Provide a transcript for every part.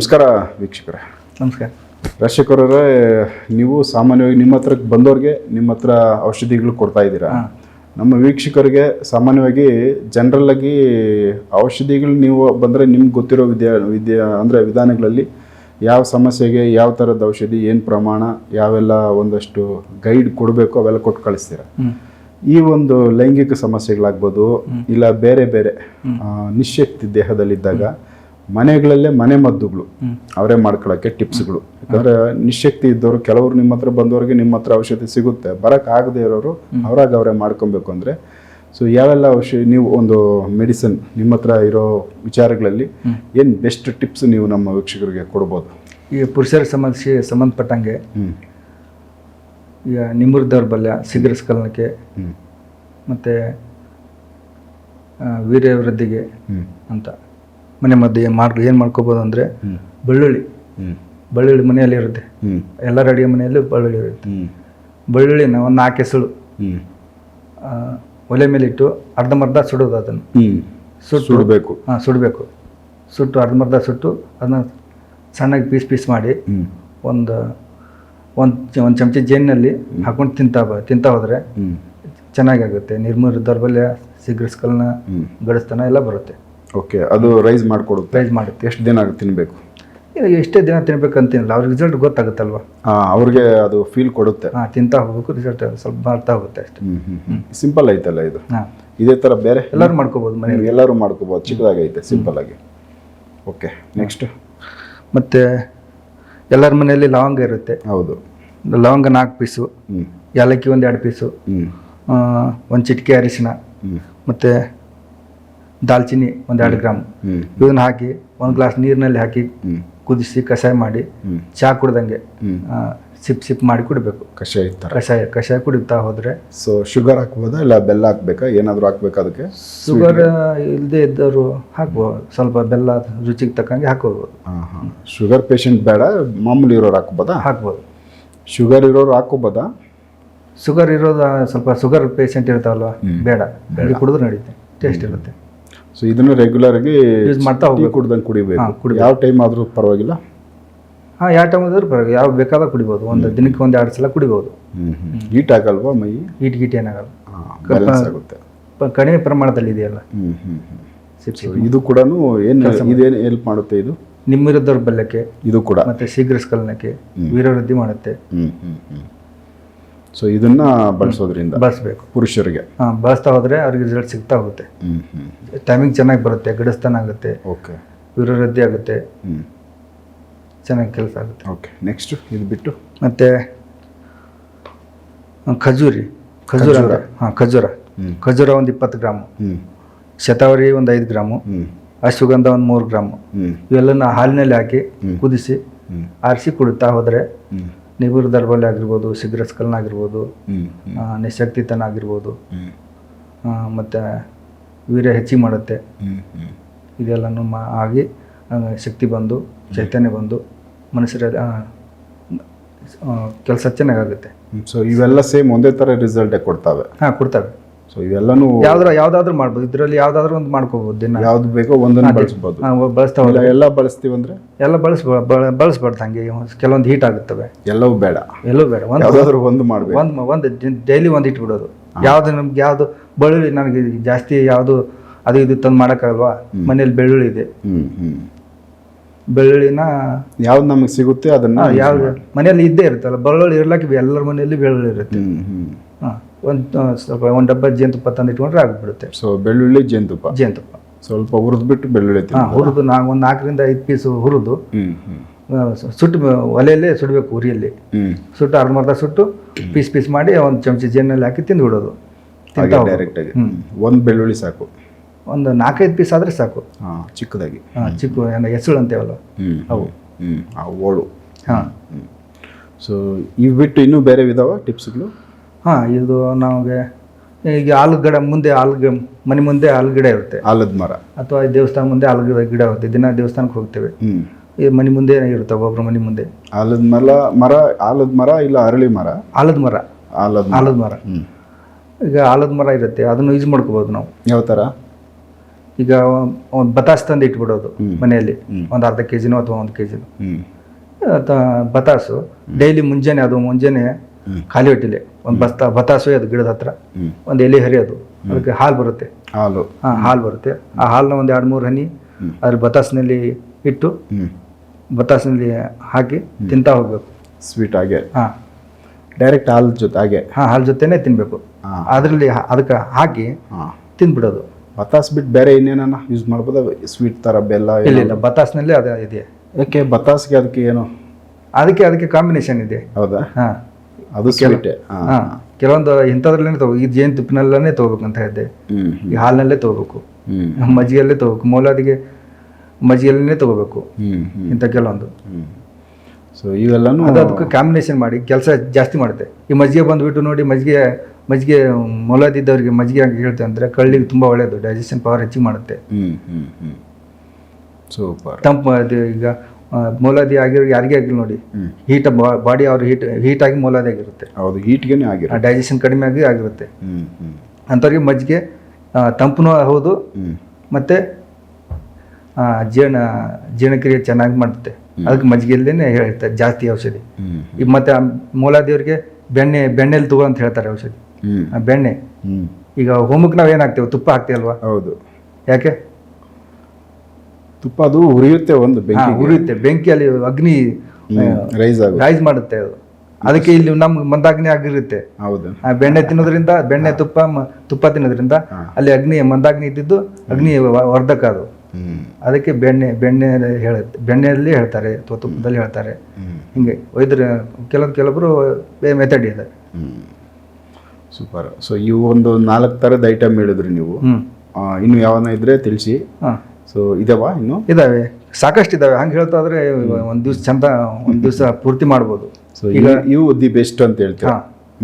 ನಮಸ್ಕಾರ ವೀಕ್ಷಕರೇ. ನಮಸ್ಕಾರ. ರಾಜಶೇಖರರೇ ನೀವು ಸಾಮಾನ್ಯವಾಗಿ ನಿಮ್ಮ ಹತ್ರ ಬಂದವ್ರಿಗೆ ನಿಮ್ಮ ಹತ್ರ ಔಷಧಿಗಳು ಕೊಡ್ತಾ ಇದ್ದೀರಾ? ನಮ್ಮ ವೀಕ್ಷಕರಿಗೆ ಸಾಮಾನ್ಯವಾಗಿ ಜನರಲ್ ಆಗಿ ಔಷಧಿಗಳು ನೀವು ಬಂದರೆ ನಿಮ್ಗೆ ಗೊತ್ತಿರೋ ವಿದ್ಯಾ ವಿದ್ಯಾ ಅಂದರೆ ವಿಧಾನಗಳಲ್ಲಿ ಯಾವ ಸಮಸ್ಯೆಗೆ ಯಾವ ಥರದ ಔಷಧಿ ಏನು ಪ್ರಮಾಣ ಯಾವೆಲ್ಲ ಒಂದಷ್ಟು ಗೈಡ್ ಕೊಡಬೇಕು ಅವೆಲ್ಲ ಕೊಟ್ಟು ಕಳಿಸ್ತೀರಾ? ಈ ಒಂದು ಲೈಂಗಿಕ ಸಮಸ್ಯೆಗಳಾಗ್ಬೋದು ಇಲ್ಲ ಬೇರೆ ಬೇರೆ ನಿಶಕ್ತಿ ದೇಹದಲ್ಲಿದ್ದಾಗ ಮನೆಗಳಲ್ಲೇ ಮನೆ ಮದ್ದುಗಳು. ಅವರೇ ಮಾಡ್ಕೊಳ್ಳೋಕ್ಕೆ ಟಿಪ್ಸ್ಗಳು. ಯಾಕಂದ್ರೆ ನಿಶಕ್ತಿ ಇದ್ದವರು ಕೆಲವರು ನಿಮ್ಮ ಹತ್ರ ಬಂದವರಿಗೆ ನಿಮ್ಮ ಹತ್ರ ಔಷಧಿ ಸಿಗುತ್ತೆ. ಬರಕ್ ಆಗದೆ ಇರೋರು ಅವರಾಗ ಅವರೇ ಮಾಡ್ಕೊಬೇಕು ಅಂದ್ರೆ. ಸೊ ಯಾವೆಲ್ಲ ಔಷಧಿ ನೀವು ಒಂದು ಮೆಡಿಸಿನ್ ನಿಮ್ಮ ಹತ್ರ ಇರೋ ವಿಚಾರಗಳಲ್ಲಿ ಏನು ಬೆಸ್ಟ್ ಟಿಪ್ಸ್ ನೀವು ನಮ್ಮ ವೀಕ್ಷಕರಿಗೆ ಕೊಡ್ಬೋದು? ಈ ಪುರುಷರ ಸಮಸ್ಯೆ ಸಂಬಂಧಪಟ್ಟಂಗೆ ಈಗ ನಿಮ್ಮೂರು ದೌರ್ಬಲ್ಯ ಶೀಘ್ರ ಸ್ಖಲನಕ್ಕೆ ಮತ್ತು ವೀರ್ಯ ವೃದ್ಧಿಗೆ ಅಂತ. ಮನೆ ಮದ್ದು ಮಾಡಿ ಏನು ಮಾಡ್ಕೋಬೋದು ಅಂದರೆ ಬೆಳ್ಳುಳ್ಳಿ. ಬೆಳ್ಳುಳ್ಳಿ ಮನೆಯಲ್ಲಿ ಇರುತ್ತೆ. ಎಲ್ಲ ಎಲ್ಲರ ಅಡುಗೆ ಮನೆಯಲ್ಲಿ ಬೆಳ್ಳುಳ್ಳಿ ಇರುತ್ತೆ. ಬೆಳ್ಳುಳ್ಳಿನ ಒಂದು ನಾಲ್ಕು ಎಸಳು ಒಲೆ ಮೇಲೆ ಇಟ್ಟು ಅರ್ಧಂಬರ್ಧ ಸುಡೋದು ಅದನ್ನು. ಸುಟ್ಟು ಸುಡಬೇಕು. ಹಾಂ ಸುಡಬೇಕು. ಸುಟ್ಟು ಅರ್ಧಂಬರ್ಧ ಸುಟ್ಟು ಅದನ್ನ ಸಣ್ಣಗೆ ಪೀಸ್ ಪೀಸ್ ಮಾಡಿ ಒಂದು ಒಂದು ಒಂದು ಚಮಚ ಜೇನಿನಲ್ಲಿ ಹಾಕೊಂಡು ತಿಂತಾ ಬ- ತಿಂತಾ ಹೋದರೆ ಚೆನ್ನಾಗಾಗುತ್ತೆ. ನಿರ್ಮೂಲ ದೌರ್ಬಲ್ಯ ಶೀಘ್ರ ಸ್ಖಲನ ಗಡಸ್ತನ ಎಲ್ಲ ಬರುತ್ತೆ. ಓಕೆ ಅದು ರೈಸ್ ಮಾಡಿಕೊಡುತ್ತೆ? ರೈಸ್ ಮಾಡುತ್ತೆ. ಎಷ್ಟು ದಿನ ತಿನ್ನಬೇಕು ಎಷ್ಟೇ ದಿನ ತಿನ್ಬೇಕಂತಿಲ್ಲ ಅವ್ರಿಗೆ ರಿಸಲ್ಟ್ ಗೊತ್ತಾಗುತ್ತಲ್ವ? ಅವ್ರಿಗೆ ಅದು ಫೀಲ್ ಕೊಡುತ್ತೆ. ಹಾಂ ತಿಂತಾ ಹೋಗ್ಬೇಕು ರಿಸಲ್ಟ್ ಸ್ವಲ್ಪ ಬರ್ತಾ ಹೋಗುತ್ತೆ ಅಷ್ಟೇ. ಸಿಂಪಲ್ ಐತಲ್ಲ ಇದು? ಹಾಂ. ಇದೇ ಥರ ಬೇರೆ? ಎಲ್ಲರೂ ಮಾಡ್ಕೋಬೋದು ಮನೆಯಲ್ಲಿ. ಎಲ್ಲರೂ ಮಾಡ್ಕೋಬಹುದು ಚಿಕ್ಕದಾಗೈತೆ ಸಿಂಪಲ್ ಆಗಿ. ಓಕೆ ನೆಕ್ಸ್ಟ್ ಮತ್ತು ಎಲ್ಲರ ಮನೆಯಲ್ಲಿ ಲವಂಗ ಇರುತ್ತೆ. ಹೌದು. ಲವಂಗ ನಾಲ್ಕು ಪೀಸು ಹ್ಞೂ ಏಲಕ್ಕಿ ಒಂದು ಎರಡು ಪೀಸು ಒಂದು ಚಿಟಿಕೆ ಅರಿಶಿನ ಹ್ಞೂ ಮತ್ತು ದಾಲ್ಚಿನ್ನಿ ಒಂದೆರಡು ಎರಡು ಗ್ರಾಮ್. ಇದನ್ನ ಹಾಕಿ ಒಂದು ಗ್ಲಾಸ್ ನೀರಿನಲ್ಲಿ ಹಾಕಿ ಕುದಿಸಿ ಕಷಾಯ ಮಾಡಿ ಚಾ ಚಹಾ ಕುಡ್ದಂಗೆ ಸಿಪ್ ಸಿಪ್ ಮಾಡಿ ಕುಡಿಬೇಕು. ಕಷಾಯ ಇರ್ತಾರೆ ಕಷಾಯ ಕಷಾಯ ಕುಡಿತಾ ಹೋದ್ರೆ ಸೊ ಶುಗರ್ ಹಾಕ್ಬೋದಾ ಇಲ್ಲ ಬೆಲ್ಲ ಹಾಕ್ಬೇಕಾ? ಏನಾದರೂ ಹಾಕ್ಬೇಕಾ ಅದಕ್ಕೆ? ಶುಗರ್ ಇಲ್ಲದೆ ಇದ್ದವರು ಹಾಕ್ಬೋದು ಸ್ವಲ್ಪ ಬೆಲ್ಲ ರುಚಿಗೆ ತಕ್ಕಂಗೆ ಹಾಕೋಬೋದು. ಶುಗರ್ ಪೇಷಂಟ್ ಬೇಡ ಮಾಮೂಲಿ ಇರೋರು ಹಾಕ್ಬೋದಾ? ಹಾಕ್ಬೋದು. ಶುಗರ್ ಇರೋರು ಹಾಕೋಬೋದಾ ಶುಗರ್ ಇರೋದು ಸ್ವಲ್ಪ ಶುಗರ್ ಪೇಷಂಟ್ ಇರ್ತಾವಲ್ವ ಬೇಡ. ಕುಡಿದ್ರೆ ನಡೀತೆ. ಟೇಸ್ಟ್ ಇರುತ್ತೆ. ಸೊ ಇದನ್ನು ರೆಗ್ಯುಲರ್ ಆಗಿ ಯೂಸ್ ಮಾಡ್ತಾ ಹೋಗಿ ಕುಡ್ದಂಗೆ ಕುಡಿಬೇಕು. ಯಾವ ಟೈಮ್ ಆದರೂ ಪರವಾಗಿಲ್ಲ. ಹಾಂ ಯಾವ ಟೈಮ್ ಆದರೂ ಪರವಾಗಿಲ್ಲ. ಯಾವ ಬೇಕಾದಾಗ ಕುಡಿಬೋದು. ಒಂದು ದಿನಕ್ಕೆ ಒಂದು ಎರಡು ಸಲ ಕುಡಿಬೋದು. ಹೀಟ್ ಆಗಲ್ವಾ ಮೈ? ಹೀಟ್ ಗೀಟ್ ಏನಾಗಲ್ಲ. ಬ್ಯಾಲೆನ್ಸ್ ಆಗುತ್ತೆ. ಪ- ಕಡಿಮೆ ಪ್ರಮಾಣದಲ್ಲಿ ಇದೆಯಲ್ಲ. ಇದು ಕೂಡ ಏನು ಇದೇನು ಹೆಲ್ಪ್ ಮಾಡುತ್ತೆ ಇದು? ನಿಮ್ಮಿರೋ ದೌರ್ಬಲ್ಯಕ್ಕೆ ಇದು ಕೂಡ. ಮತ್ತೆ ಶೀಘ್ರ ಸ್ಕಲನಕ್ಕೆ ವೀರವೃದ್ಧಿ ಮಾಡುತ್ತೆ. ಸೊ ಇದನ್ನ ಬಳಸೋದ್ರಿಂದ ಬಳಸಬೇಕು. ಪುರುಷರಿಗೆ. ಬಳಸ್ತಾ ಹೋದ್ರೆ ಅವ್ರಿಗೆ ರಿಸಲ್ಟ್ ಸಿಗ್ತಾ ಹೋಗುತ್ತೆ ಟೈಮಿಂಗ್ ಚೆನ್ನಾಗಿ ಬರುತ್ತೆ ಗಡಸ್ತಾನ ಆಗುತ್ತೆ ಓಕೆ ವೀರವೃದ್ಧಿ ಆಗುತ್ತೆ ಚೆನ್ನಾಗಿ ಕೆಲಸ ಆಗುತ್ತೆ. ಓಕೆ ನೆಕ್ಸ್ಟ್ ಇದು ಬಿಟ್ಟು? ಮತ್ತೆ ಖಜೂರಿ. ಖಜೂರ. ಹಾಂ ಖಜೂರ. ಖಜೂರ ಒಂದು ಇಪ್ಪತ್ತು ಗ್ರಾಮು. ಶತಾವರಿ ಒಂದು ಐದು ಗ್ರಾಮು. ಅಶ್ವಗಂಧ ಒಂದು ಮೂರು ಗ್ರಾಮು. ಇವೆಲ್ಲ ಇವೆಲ್ಲನ ಹಾಲಿನಲ್ಲಿ ಹಾಕಿ. ಕುದಿಸಿ ಆರಿಸಿ ಕುಡಿತಾ ಹೋದರೆ ನಿಗುರು ದರ್ಬಲ್ಯ ಆಗಿರ್ಬೋದು ಸಿಗ್ರಸ್ಕಲ್ನ ಆಗಿರ್ಬೋದು ನಿಶಕ್ತಿತನ ಆಗಿರ್ಬೋದು ಮತ್ತು ವೀರ್ಯ ಹೆಚ್ಚಿಗೆ ಮಾಡುತ್ತೆ. ಇದೆಲ್ಲನೂ ಮಾ ಆಗಿ ಶಕ್ತಿ ಬಂದು ಚೈತನ್ಯ ಬಂದು ಮನುಷ್ಯರ ಕೆಲಸ ಚೆನ್ನಾಗಾಗುತ್ತೆ ಸೊ ಇವೆಲ್ಲ ಸೇಮ್ ಒಂದೇ ಥರ ರಿಸಲ್ಟೇ ಕೊಡ್ತಾವೆ? ಹಾಂ ಕೊಡ್ತವೆ. ಸೊ ಇವೆಲ್ಲನೂ ಯಾವ್ದಾರ ಯಾವ್ದಾದ್ರು ಮಾಡ್ಬೋದು. ಇದರಲ್ಲಿ ಯಾವ್ದಾದ್ರು ಒಂದು ಮಾಡ್ಕೋಬಹುದು ದಿನ. ಯಾವ್ದು ಬೇಕೋ ಒಂದನ್ನು ಬಳಸ್ಬೋದು. ನಾವು ಬಳಸ್ತಾ ಇಲ್ಲ ಅಂದ್ರೆ? ಎಲ್ಲ ಎಲ್ಲ ಬಳಸ್ಬ ಬಳಸ್ಬಾರ್ದು ಹಂಗೆ. ಕೆಲವೊಂದು ಹೀಟ್ ಆಗುತ್ತವೆ. ಎಲ್ಲವೂ ಬೇಡ. ಎಲ್ಲವೂ ಬೇಡ. ಒಂದು ಯಾವ್ದಾದ್ರು ಒಂದು ಮಾಡ್ಬೇಕು. ಒಂದು ಒಂದು ಡೈಲಿ ಒಂದು ಇಟ್ಬಿಡೋದು. ಯಾವ್ದು ನಮ್ಗೆ ಯಾವ್ದು ಬೆಳ್ಳುಳ್ಳಿ ನನಗೆ ಜಾಸ್ತಿ ಯಾವುದು ಅದು ಇದು ತಂದು ಮಾಡೋಕ್ಕಾಗಲ್ವಾ? ಮನೇಲಿ ಬೆಳ್ಳುಳ್ಳಿ ಇದೆ. ಬೆಳ್ಳುಳ್ಳಿನ ಯಾವ್ದು ನಮಗೆ ಸಿಗುತ್ತೆ ಅದನ್ನ ಯಾವ್ದು ಮನೇಲಿ ಇದ್ದೇ ಇರುತ್ತಲ್ಲ ಬೆಳ್ಳುಳ್ಳಿ ಇರ್ಲಕ್ಕೆ ಎಲ್ಲರ ಮನೆಯಲ್ಲಿ ಬೆಳ್ಳುಳ್ಳಿ ಇರುತ್ತೆ. ಹಾಂ. ಒಂದು ಸ್ವಲ್ಪ ಒಂದು ಡಬ್ಬ ಜೇನುತುಪ್ಪ ತಂದು ಇಟ್ಕೊಂಡ್ರೆ ಆಗ್ಬಿಡುತ್ತೆ. ಸೊ ಬೆಳ್ಳುಳ್ಳಿ ಜೇನುತುಪ್ಪ. ಜೇನುತುಪ್ಪ. ಸ್ವಲ್ಪ ಹುರಿದು ಬಿಟ್ಟು ಬೆಳ್ಳುಳ್ಳಿ ಹಾಂ ಹುರಿದು ನಾ ಒಂದು ನಾಲ್ಕರಿಂದ ಐದು ಪೀಸ್ ಹುರಿದು ಸುಟ್ಟು ಒಲೆಯಲ್ಲೇ ಸುಡಬೇಕು ಉರಿಯಲ್ಲಿ. ಸುಟ್ಟು ಅರ್ಮರ್ಧ ಸುಟ್ಟು ಪೀಸ್ ಪೀಸ್ ಮಾಡಿ ಒಂದು ಚಮಚ ಜೇನಲ್ಲಿ ಹಾಕಿ ತಿಂದು ಬಿಡೋದು. ತಿಂತಾ ಒಂದು ಬೆಳ್ಳುಳ್ಳಿ ಸಾಕು. ಒಂದು ನಾಲ್ಕೈದು ಪೀಸ್ ಆದರೆ ಸಾಕು. ಹಾಂ ಚಿಕ್ಕದಾಗಿ. ಹಾಂ ಚಿಕ್ಕ ಏನು ಹೆಸಳು ಅಂತೇವಲ್ಲ ಅವು. ಹ್ಞೂ ಆ ಓಳು. ಹಾಂ. ಹ್ಞೂ ಸೊ ಇವು ಬಿಟ್ಟು ಇನ್ನೂ ಬೇರೆ ವಿಧವ ಟಿಪ್ಸ್ಗಳು? ಹಾಂ ಇದು ನಮಗೆ ಈಗ ಆಲೂಗಡ್ಡೆ ಮುಂದೆ ಆಲೂಗ ಮನೆ ಮುಂದೆ ಆಲೂಗಡ್ಡೆ ಇರುತ್ತೆ. ಆಲದ ಮರ. ಅಥವಾ ಈ ದೇವಸ್ಥಾನ ಮುಂದೆ ಆಲ್ ಗಿಡ ಇರುತ್ತೆ. ದಿನ ದೇವಸ್ಥಾನಕ್ಕೆ ಹೋಗ್ತೇವೆ. ಈ ಮನೆ ಮುಂದೆ ಇರುತ್ತೆ ಒಬ್ಬೊಬ್ರು ಮನೆ ಮುಂದೆ. ಆಲದ ಮರ ಮರ ಆಲದ ಮರ ಇಲ್ಲ ಅರಳಿ ಮರ? ಆಲದ ಮರ. ಆಲದ ಆಲದ ಮರ. ಈಗ ಆಲದ ಮರ ಇರುತ್ತೆ ಅದನ್ನು ಯೂಸ್ ಮಾಡ್ಕೋಬೋದು ನಾವು. ಯಾವ ಥರ? ಈಗ ಒಂದು ಬತಾಸ್ ತಂದು ಇಟ್ಬಿಡೋದು ಮನೆಯಲ್ಲಿ. ಒಂದು ಅರ್ಧ ಕೆ ಜಿನೋ ಅಥವಾ ಒಂದು ಕೆ ಜಿನೋ ಬತಾಸು. ಡೈಲಿ ಮುಂಜಾನೆ ಅದು ಮುಂಜಾನೆ. ಖಾಲಿ ಹೊಟ್ಟಿಲೆ. ಒಂದು ಬಸ್ತಾ ಬತಾಸು ಅದು ಗಿಡದ ಹತ್ರ. ಒಂದು ಎಲೆ ಹರಿಯೋದು. ಅದಕ್ಕೆ ಹಾಲು ಬರುತ್ತೆ. ಹಾಲು. ಹಾಂ ಹಾಲು ಬರುತ್ತೆ. ಆ ಹಾಲನ್ನ ಒಂದು ಎರಡು ಮೂರು ಹನಿ. ಅದ್ರ ಬತಾಸಿನಲ್ಲಿ ಇಟ್ಟು ಬತಾಸಿನಲ್ಲಿ ಹಾಕಿ ತಿಂತಾ ಹೋಗ್ಬೇಕು. ಸ್ವೀಟ್ ಹಾಗೆ ಹಾಂ. ಡೈರೆಕ್ಟ್ ಹಾಲು ಜೊತೆ ಹಾಗೆ ಹಾಂ ಹಾಲು ಜೊತೆನೆ ತಿನ್ನಬೇಕು. ಅದರಲ್ಲಿ ಅದಕ್ಕೆ ಹಾಕಿ ತಿನ್ಬಿಡೋದು ತಿಂದ್ಬಿಡೋದು. ಬತಾಸ್ ಬಿಟ್ಟು ಬೇರೆ ಇನ್ನೇನ ಯೂಸ್ ಮಾಡ್ಬೋದಾ? ಸ್ವೀಟ್ ಥರ ಬೆಲ್ಲ ಇಲ್ಲ ಇಲ್ಲ ಬತಾಸ್ನಲ್ಲೇ ಅದೇ ಇದೆ. ಯಾಕೆ ಬತಾಸ್ಗೆ ಅದಕ್ಕೆ ಏನು? ಅದಕ್ಕೆ ಅದಕ್ಕೆ ಕಾಂಬಿನೇಷನ್ ಇದೆ. ಹೌದಾ? ಹಾಂ. ಅದು ಸ್ವೀಟ್ ಕೆಲವೊಂದು ಇಂಥದ್ರಲ್ಲೇ ತಗೋ ಈ ಜೇನು ತುಪ್ಪಿನಲ್ಲೇ ತಗೋಬೇಕು ಅಂತ ಹೇಳಿದೆ ಹ್ಞೂ ಈ ಹಾಲಿನಲ್ಲೇ ತಗೋಬೇಕು. ಮಜ್ಜಿಗೆಯಲ್ಲೇ ತಗೋಬೇಕು. ಮೌಲಾದಿಗೆ ಮಜ್ಜಿಗೆಯಲ್ಲೇ ತಗೋಬೇಕು. ಇಂಥ ಕೆಲವೊಂದು. ಸೊ ಇವೆಲ್ಲನೂ ಅದಕ್ಕೆ ಕಾಂಬಿನೇಷನ್ ಮಾಡಿ ಕೆಲಸ ಜಾಸ್ತಿ ಮಾಡುತ್ತೆ. ಈ ಮಜ್ಜಿಗೆ ಬಂದುಬಿಟ್ಟು ನೋಡಿ ಮಜ್ಜಿಗೆ ಮಜ್ಜಿಗೆ ಮೊಲಾದಿದ್ದವರಿಗೆ ಮಜ್ಜಿಗೆ ಹಾಕಿ ಹೇಳ್ತೇವೆ ಅಂದರೆ ಕಳ್ಳಿಗೆ ತುಂಬ ಒಳ್ಳೆಯದು ಡೈಜೆಷನ್ ಪವರ್ ಹೆಚ್ಚಿಗೆ ಮಾಡುತ್ತೆ. ಸೂಪರ್ ತಂಪು ಅದು ಈಗ ಮೊಲಾದಿ ಆಗಿರೋ ಯಾರಿಗೆ ಆಗಿಲ್ಲ ನೋಡಿ. ಹೀಟ್ ಬಾಡಿ ಅವ್ರ ಹೀಟ್ ಹೀಟ್ ಆಗಿ ಮೂಲಾದಿ ಆಗಿರುತ್ತೆ. ಹೌದು ಹೀಟ್ಗೆನೇ ಆಗಿರೋ ಡೈಜೆಷನ್ ಕಡಿಮೆ ಆಗಿ ಆಗಿರುತ್ತೆ. ಅಂಥವ್ರಿಗೆ ಮಜ್ಜಿಗೆ ತಂಪನೂ ಹೌದು. ಮತ್ತೆ ಜೀರ್ಣ ಜೀರ್ಣಕ್ರಿಯೆ ಚೆನ್ನಾಗಿ ಮಾಡುತ್ತೆ. ಅದಕ್ಕೆ ಮಜ್ಜಿಗೆಯಲ್ಲೇ ಹೇಳ್ತಾರೆ ಜಾಸ್ತಿ ಔಷಧಿ. ಈಗ ಮತ್ತೆ ಮೂಲಾದಿಯವ್ರಿಗೆ ಬೆಣ್ಣೆ ಬೆಣ್ಣೆಲಿ ತಗೋ ಅಂತ ಹೇಳ್ತಾರೆ ಔಷಧಿ. ಬೆಣ್ಣೆ. ಈಗ ಹೋಮಕ್ಕೆ ನಾವು ಏನು ಹಾಕ್ತೇವೆ? ತುಪ್ಪ ಹಾಕ್ತೇವಲ್ವಾ? ಹೌದು. ಯಾಕೆ? ತುಪ್ಪ ಅದು ಉರಿಯುತ್ತೆ ಒಂದು ಬೆಂಕಿ ಉರಿಯುತ್ತೆ. ಬೆಂಕಿಯಲ್ಲಿ ಅಗ್ನಿ ರೈಸ್ ರೈಸ್ ಮಾಡುತ್ತೆ ಅದು. ಅದಕ್ಕೆ ಇಲ್ಲಿ ನಮ್ಗೆ ಮಂದಾಗ್ನಿ ಆಗಿರುತ್ತೆ. ಹೌದು. ಬೆಣ್ಣೆ ತಿನ್ನೋದ್ರಿಂದ ಬೆಣ್ಣೆ ತುಪ್ಪ ತುಪ್ಪ ತಿನ್ನೋದ್ರಿಂದ ಅಲ್ಲಿ ಅಗ್ನಿ ಮಂದಾಗ್ನಿ ಇದ್ದಿದ್ದು ಅಗ್ನಿ ವರ್ಧಕ ಅದು. ಅದಕ್ಕೆ ಬೆಣ್ಣೆ ಬೆಣ್ಣೆ ಹೇಳುತ್ತೆ. ಬೆಣ್ಣೆಯಲ್ಲಿ ಹೇಳ್ತಾರೆ ಅಥವಾ ತುಪ್ಪದಲ್ಲಿ ಹೇಳ್ತಾರೆ. ಹಿಂಗೆ ವೈದ್ಯರು ಕೆಲವು ಕೆಲವೊಬ್ಬರು ಮೆಥಡ್ ಇದೆ. ಸೂಪರ್. ಸೊ ಇವು ಒಂದು ನಾಲ್ಕು ಥರದ ಐಟಮ್ ಹೇಳಿದ್ರಿ ನೀವು. ಇನ್ನು ಯಾವನ ಇದ್ರೆ ತಿಳಿಸಿ. ಹಾಂ. ಸೊ ಇದಾವ ಇನ್ನು? ಇದಾವೆ. ಸಾಕಷ್ಟು ಇದಾವೆ. ಹಂಗೆ ಹೇಳ್ತಾ ಇದ್ರೆ ಒಂದು ದಿವ್ಸ ಚಂದ ಒಂದು ದಿವಸ ಪೂರ್ತಿ ಮಾಡ್ಬೋದು. ಸೊ ಈಗ ಇವು ದಿ ಬೆಸ್ಟ್ ಅಂತ ಹೇಳ್ತೀವಿ.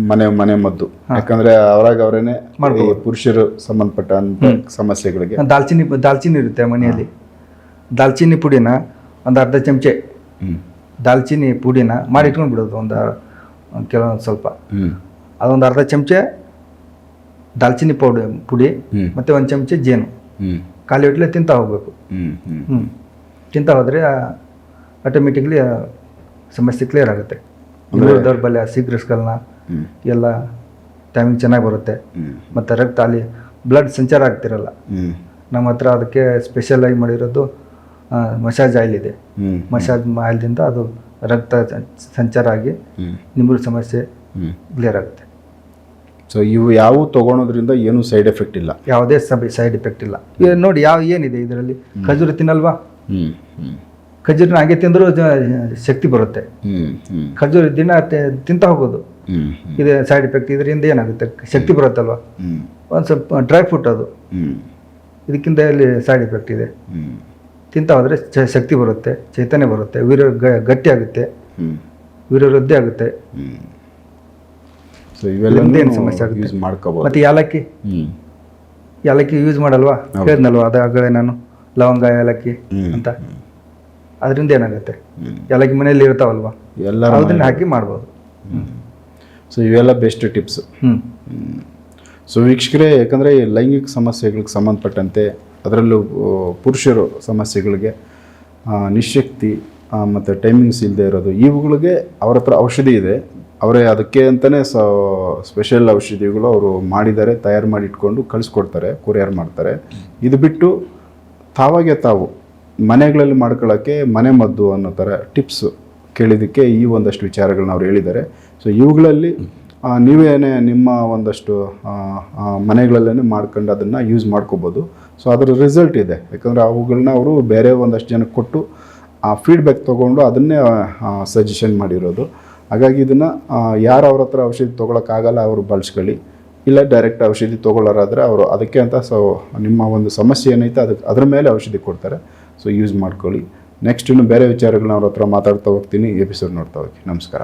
ಮನೆ ಮನೆ ಮದ್ದು. ಯಾಕಂದ್ರೆ ಅವರಾಗ ಅವರೇನೆ ಪುರುಷರು ಸಂಬಂಧಪಟ್ಟ ಸಮಸ್ಯೆಗಳಿಗೆ. ದಾಲ್ಚಿನ್ನಿ ದಾಲ್ಚಿನ್ನಿ ಇರುತ್ತೆ ಮನೆಯಲ್ಲಿ. ದಾಲ್ಚಿನ್ನಿ ಪುಡಿನ ಒಂದು ಅರ್ಧ ಚಮಚೆ. ದಾಲ್ಚಿನಿ ದಾಲ್ಚಿನ್ನಿ ಪುಡಿನ ಮಾಡಿ ಇಟ್ಕೊಂಡು ಬಿಡೋದು ಒಂದು ಕೆಲವೊಂದು ಸ್ವಲ್ಪ. ಅದೊಂದು ಅರ್ಧ ಚಮಚೆ ದಾಲ್ಚಿನ್ನಿ ಪೌಡರ್ ಪುಡಿ ಮತ್ತೆ ಒಂದು ಚಮಚೆ ಜೇನು. ಖಾಲಿ ಹೊಟ್ಟಲೆ ತಿಂತಾ ಹೋಗಬೇಕು. ಹ್ಞೂ ತಿಂತಾ ಹೋದರೆ ಆಟೋಮೆಟಿಕ್ಲಿ ಸಮಸ್ಯೆ ಕ್ಲಿಯರ್ ಆಗುತ್ತೆ. ದೌರ್ಬಲ್ಯ ಸೀಕ್ರೆಟ್ಸ್ಗಳನ್ನ ಹ್ಮ್. ಎಲ್ಲ ಟೈಮಿಂಗ್ ಚೆನ್ನಾಗಿ ಬರುತ್ತೆ. ಮತ್ತು ರಕ್ತ ಅಲ್ಲಿ ಬ್ಲಡ್ ಸಂಚಾರ ಆಗ್ತಿರಲ್ಲ. ನಮ್ಮ ಹತ್ರ ಅದಕ್ಕೆ ಸ್ಪೆಷಲಾಗಿ ಮಾಡಿರೋದು ಮಸಾಜ್ ಆಯಿಲ್ ಇದೆ. ಮಸಾಜ್ ಆಯಿಲ್ದಿಂದ ಅದು ರಕ್ತ ಸಂಚಾರ ಆಗಿ ನಿಮ್ಮ ನಿಮ್ಮೂರು ಸಮಸ್ಯೆ ಕ್ಲಿಯರ್ ಆಗುತ್ತೆ. ಸೊ ಇವು ಯಾವ ತಗೊಳೋದ್ರಿಂದ ಏನು ಸೈಡ್ ಎಫೆಕ್ಟ್ ಇಲ್ಲ. ಯಾವುದೇ ಸೈಡ್ ಎಫೆಕ್ಟ್ ಇಲ್ಲ. ಈಗ ನೋಡಿ ಯಾವ ಏನಿದೆ ಇದರಲ್ಲಿ? ಖಜೂರು ತಿನ್ನಲ್ವಾ? ಖಜೂರನ್ನ ಹಾಗೆ ತಿಂದರೂ ಶಕ್ತಿ ಬರುತ್ತೆ. ಖಜೂರು ದಿನ ತಿಂತ ಹೋಗೋದು. ಇದೆ ಸೈಡ್ ಎಫೆಕ್ಟ್ ಇದರಿಂದ ಏನಾಗುತ್ತೆ? ಶಕ್ತಿ ಬರುತ್ತಲ್ವಾ? ಒಂದು ಸ್ವಲ್ಪ ಡ್ರೈ ಫ್ರೂಟ್ ಅದು. ಇದಕ್ಕಿಂತ ಇಲ್ಲಿ ಸೈಡ್ ಎಫೆಕ್ಟ್ ಇದೆ. ತಿಂತ ಹೋದರೆ ಶಕ್ತಿ ಬರುತ್ತೆ ಚೈತನ್ಯ ಬರುತ್ತೆ ವೀರ ಗಟ್ಟಿ ಆಗುತ್ತೆ ವೀರ ವೀರವೃದ್ಧಿ ಆಗುತ್ತೆ. ಸೊ ಇವೆಲ್ಲ ಸಮಸ್ಯೆ ಆಗುತ್ತೆ? ಯೂಸ್ ಮಾಡ್ಕೋಬಹುದು ಮತ್ತು ಏಲಕ್ಕಿ ಹ್ಮ್. ಏಲಕ್ಕಿ ಯೂಸ್ ಮಾಡಲ್ವಾ? ಹೇಳಿದ್ನಲ್ವಾ ಅದಾಗಲೇ ನಾನು ಲವಂಗ ಏಲಕ್ಕಿ. ಅಂತ. ಅದರಿಂದ ಏನಾಗುತ್ತೆ? ಯಾಲಕ್ಕಿ ಏಲಕ್ಕಿ ಮನೆಯಲ್ಲಿ ಇರ್ತಾವಲ್ವಾ? ಎಲ್ಲ ಅದನ್ನ ಹಾಕಿ ಮಾಡ್ಬೋದು. ಸೊ ಇವೆಲ್ಲ ಬೆಸ್ಟ್ ಟಿಪ್ಸ್ ಹ್ಞೂ ಸೊ ವೀಕ್ಷಕರೇ ಯಾಕಂದರೆ ಈ ಲೈಂಗಿಕ ಸಮಸ್ಯೆಗಳಿಗೆ ಸಂಬಂಧಪಟ್ಟಂತೆ ಅದರಲ್ಲೂ ಪುರುಷರು ಸಮಸ್ಯೆಗಳಿಗೆ ನಿಶಕ್ತಿ ಮತ್ತು ಟೈಮಿಂಗ್ಸ್ ಇಲ್ಲದೆ ಇರೋದು ಇವುಗಳಿಗೆ ಅವ್ರ ಹತ್ರ ಔಷಧಿ ಇದೆ. ಅವರೇ ಅದಕ್ಕೆ ಅಂತಲೇ ಸ ಸ್ಪೆಷಲ್ ಔಷಧಿಗಳು ಅವರು ಮಾಡಿದ್ದಾರೆ, ತಯಾರು ಮಾಡಿ ಇಟ್ಕೊಂಡು ಕಳಿಸ್ಕೊಡ್ತಾರೆ, ಕೊರಿಯರ್ ಮಾಡ್ತಾರೆ. ಇದು ಬಿಟ್ಟು ತಾವಾಗೆ ತಾವು ಮನೆಗಳಲ್ಲಿ ಮಾಡ್ಕೊಳ್ಳೋಕ್ಕೆ ಮನೆ ಮದ್ದು ಅನ್ನೋ ಥರ ಟಿಪ್ಸ್ ಕೇಳಿದ್ದಕ್ಕೆ ಈ ಒಂದಷ್ಟು ವಿಚಾರಗಳನ್ನ ಅವ್ರು ಹೇಳಿದ್ದಾರೆ. ಸೊ ಇವುಗಳಲ್ಲಿ ನೀವೇನೇ ನಿಮ್ಮ ಒಂದಷ್ಟು ಮನೆಗಳಲ್ಲೇ ಮಾಡ್ಕೊಂಡು ಅದನ್ನು ಯೂಸ್ ಮಾಡ್ಕೋಬೋದು. ಸೊ ಅದರ ರಿಸಲ್ಟ್ ಇದೆ. ಯಾಕಂದರೆ ಅವುಗಳನ್ನ ಅವರು ಬೇರೆ ಒಂದಷ್ಟು ಜನಕ್ಕೆ ಕೊಟ್ಟು, ಆ ಫೀಡ್ಬ್ಯಾಕ್ ತೊಗೊಂಡು ಅದನ್ನೇ ಸಜೆಷನ್ ಮಾಡಿರೋದು. ಹಾಗಾಗಿ ಇದನ್ನು ಯಾರು ಅವ್ರ ಹತ್ರ ಔಷಧಿ ತೊಗೊಳಕ್ಕಾಗಲ್ಲ ಅವರು ಬಳಸ್ಕೊಳ್ಳಿ. ಇಲ್ಲ ಡೈರೆಕ್ಟ್ ಔಷಧಿ ತೊಗೊಳ್ಳೋರಾದರೆ ಅವರು ಅದಕ್ಕೆ ಅಂತ ಸೊ ನಿಮ್ಮ ಒಂದು ಸಮಸ್ಯೆ ಏನೈತೆ ಅದಕ್ಕೆ ಅದ್ರ ಮೇಲೆ ಔಷಧಿ ಕೊಡ್ತಾರೆ. ಸೊ ಯೂಸ್ ಮಾಡ್ಕೊಳ್ಳಿ. ನೆಕ್ಸ್ಟ್ ಇನ್ನು ಬೇರೆ ವಿಚಾರಗಳನ್ನ ಅವ್ರ ಹತ್ರ ಮಾತಾಡ್ತಾ ಹೋಗ್ತೀನಿ. ಎಪಿಸೋಡ್ ನೋಡ್ತಾ ಹೋಗಿ. ನಮಸ್ಕಾರ.